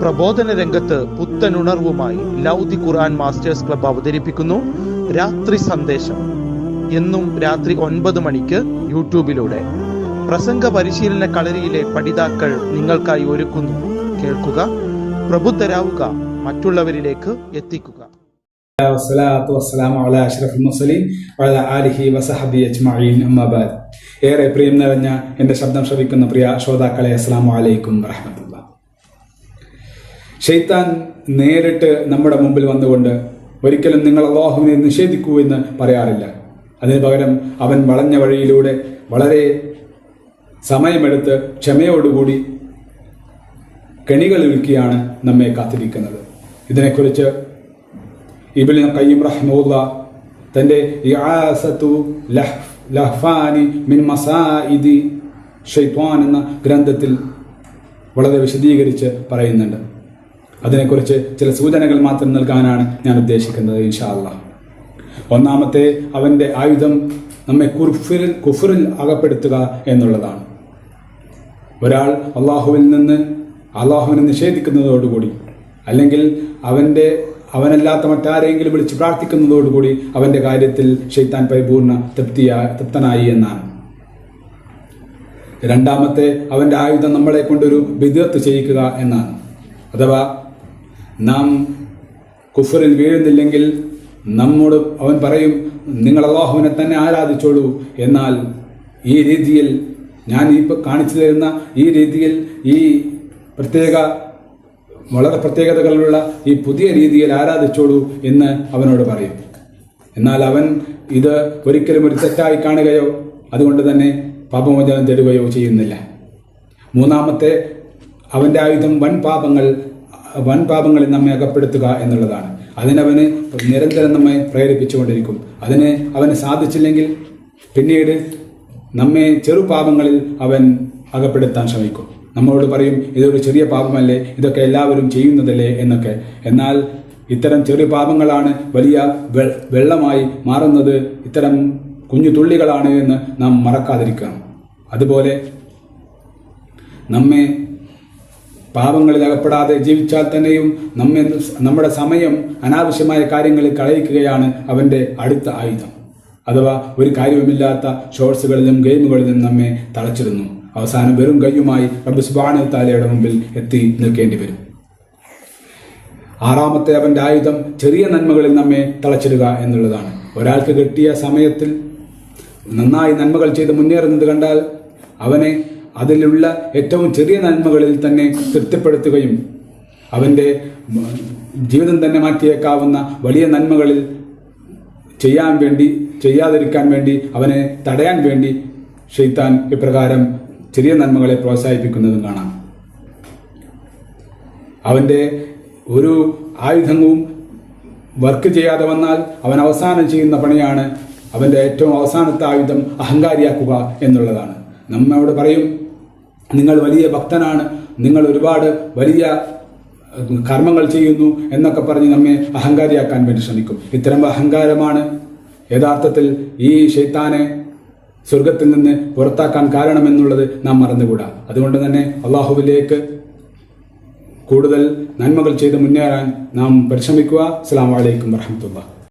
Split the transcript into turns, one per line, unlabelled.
പ്രബോധന രംഗത്ത് പുത്തനുണർവുമായി ലൗദി ഖുർആൻ masters club അവതരിപ്പിക്കുന്നു. രാത്രി സന്ദേശം. എന്നും രാത്രി ഒൻപത് മണിക്ക് യൂട്യൂബിലൂടെ. പ്രസംഗ പരിശീലന കളരിയിലെ പഠിതാക്കൾ നിങ്ങൾക്കായി ഒരുക്കുന്നു. കേൾക്കുക പ്രബുദ്ധരാവുക മറ്റുള്ളവരിലേക്ക് എത്തിക്കുക.
ഏറെ പ്രിയം നിറഞ്ഞ എന്റെ ശബ്ദം ശ്രവിക്കുന്ന പ്രിയ ശ്രോതാക്കളെ അസ്സാം വലൈക്കും വറഹ്മത്തുള്ളാഹി ഷെയ്ത്താൻ നേരിട്ട് നമ്മുടെ മുമ്പിൽ വന്നുകൊണ്ട് ഒരിക്കലും നിങ്ങൾ അള്ളാഹുവിനെ നിഷേധിക്കൂ എന്ന് പറയാറില്ല. അതിന് പകരം അവൻ വളഞ്ഞ വഴിയിലൂടെ വളരെ സമയമെടുത്ത് ക്ഷമയോടുകൂടി കെണികൾ ഒരുക്കിയാണ് നമ്മെ കാത്തിരിക്കുന്നത്. ഇതിനെക്കുറിച്ച് ഇബിൻ കയ്യും റഹ്മുള്ള തന്റെ ലഹ് ലഹ്ഫാനി മിൻ മസാഇദി ഷെയ്ത്വാൻ എന്ന ഗ്രന്ഥത്തിൽ വളരെ വിശദീകരിച്ച് പറയുന്നുണ്ട്. അതിനെക്കുറിച്ച് ചില സൂചനകൾ മാത്രം നൽകാനാണ് ഞാൻ ഉദ്ദേശിക്കുന്നത് ഇൻഷാല്ല ഒന്നാമത്തെ അവന്റെ ആയുധം നമ്മെ കുർഫിറിൽ കുഫറിൽ അകപ്പെടുത്തുക എന്നുള്ളതാണ്. ഒരാൾ അള്ളാഹുവിൽ നിന്ന് അള്ളാഹുവിനെ നിഷേധിക്കുന്നതോടുകൂടി അല്ലെങ്കിൽ അവന്റെ അവനല്ലാത്ത മറ്റാരെങ്കിലും വിളിച്ച് പ്രാർത്ഥിക്കുന്നതോടുകൂടി അവന്റെ കാര്യത്തിൽ ഷെയ്ത്താൻ പരിപൂർണ തൃപ്തിയാ തൃപ്തനായി എന്നാണ്. രണ്ടാമത്തെ അവന്റെ ആയുധം നമ്മളെ കൊണ്ടൊരു വിദഗ്ധ ചെയ്യിക്കുക എന്നാണ്. അഥവാ നാം കുഫറിൽ വീഴുന്നില്ലെങ്കിൽ നമ്മോട് അവൻ പറയും നിങ്ങൾ അള്ളാഹുവിനെ തന്നെ ആരാധിച്ചോളൂ. എന്നാൽ ഈ രീതിയിൽ ഞാൻ ഇപ്പോൾ ഇപ്പൊ കാണിച്ചു തരുന്ന ഈ രീതിയിൽ ഈ പ്രത്യേക വളരെ പ്രത്യേകതകളുള്ള ഈ പുതിയ രീതിയിൽ ആരാധിച്ചോളൂ എന്ന് അവനോട് പറയും. എന്നാൽ അവൻ ഇത് ഒരിക്കലും ഒരു തെറ്റായി കാണുകയോ അതുകൊണ്ട് തന്നെ പാപമോചനം തരുകയോ ചെയ്യുന്നില്ല. മൂന്നാമത്തെ അവന്റെ ആയുധം വൻ പാപങ്ങൾ വൻ പാപങ്ങളിൽ നമ്മെ അകപ്പെടുത്തുക എന്നുള്ളതാണ്. അതിനവന് നിരന്തരം നമ്മെ പ്രേരിപ്പിച്ചുകൊണ്ടിരിക്കും. അതിന് അവന് സാധിച്ചില്ലെങ്കിൽ പിന്നീട് നമ്മെ ചെറു പാപങ്ങളിൽ അവൻ അകപ്പെടുത്താൻ ശ്രമിക്കും. നമ്മളോട് പറയും ഇതൊരു ചെറിയ പാപമല്ലേ ഇതൊക്കെ എല്ലാവരും ചെയ്യുന്നതല്ലേ എന്നൊക്കെ. എന്നാൽ ഇത്തരം ചെറിയ പാപങ്ങളാണ് വലിയ വെള്ളമായി മാറുന്നത്. ഇത്തരം കുഞ്ഞു തുള്ളികളാണ് എന്ന് നാം മറക്കാതിരിക്കണം. അതുപോലെ നമ്മെ പാപങ്ങളിൽ അകപ്പെടാതെ ജീവിച്ചാൽ തന്നെയും നമ്മെ നമ്മുടെ സമയം അനാവശ്യമായ കാര്യങ്ങളിൽ കളയിക്കുകയാണ് അവന്റെ അടുത്ത ആയുധം. അഥവാ ഒരു കാര്യവുമില്ലാത്ത ഷോർട്സുകളിലും ഗെയിമുകളിലും നമ്മെ തളച്ചിടുന്നു. അവസാനം വെറും കയ്യുമായി റബ്ബ് സുബാന താലയുടെ മുമ്പിൽ എത്തി നിൽക്കേണ്ടി വരും. ആറാമത്തെ അവന്റെ ആയുധം ചെറിയ നന്മകളിൽ നമ്മെ തളച്ചിടുക എന്നുള്ളതാണ്. ഒരാൾക്ക് കിട്ടിയ സമയത്തിൽ നന്നായി നന്മകൾ ചെയ്ത് മുന്നേറുന്നത് കണ്ടാൽ അവനെ അതിലുള്ള ഏറ്റവും ചെറിയ നന്മകളിൽ തന്നെ തൃപ്തിപ്പെടുത്തുകയും അവന്റെ ജീവിതം തന്നെ മാറ്റിയേക്കാവുന്ന വലിയ നന്മകളിൽ ചെയ്യാൻ വേണ്ടി ചെയ്യാതിരിക്കാൻ വേണ്ടി അവനെ തടയാൻ വേണ്ടി ഷെയ്ത്താൻ ഇപ്രകാരം ചെറിയ നന്മകളെ പ്രോത്സാഹിപ്പിക്കുന്നതും കാണാം. അവന്റെ ഒരു ആയുധവും വർക്ക് ചെയ്യാതെ വന്നാൽ അവൻ അവസാനം ചെയ്യുന്ന പണിയാണ് അവന്റെ ഏറ്റവും അവസാനത്തെ ആയുധം അഹങ്കാരിയാക്കുക എന്നുള്ളതാണ്. നമ്മോട് പറയും നിങ്ങൾ വലിയ ഭക്തനാണ് നിങ്ങൾ ഒരുപാട് വലിയ കർമ്മങ്ങൾ ചെയ്യുന്നു എന്നൊക്കെ പറഞ്ഞ് നമ്മെ അഹങ്കാരിയാക്കാൻ വേണ്ടി ശ്രമിക്കും. ഇത്തരം അഹങ്കാരമാണ് യഥാർത്ഥത്തിൽ ഈ ഷെയ്ത്താനെ സ്വർഗത്തിൽ നിന്ന് പുറത്താക്കാൻ കാരണമെന്നുള്ളത് നാം മറന്നുകൂടാ. അതുകൊണ്ട് തന്നെ അള്ളാഹുവിലേക്ക് കൂടുതൽ നന്മകൾ ചെയ്ത് മുന്നേറാൻ നാം പരിശ്രമിക്കുക. അസ്സാം വലൈക്കും വർഹമത്തുള്ള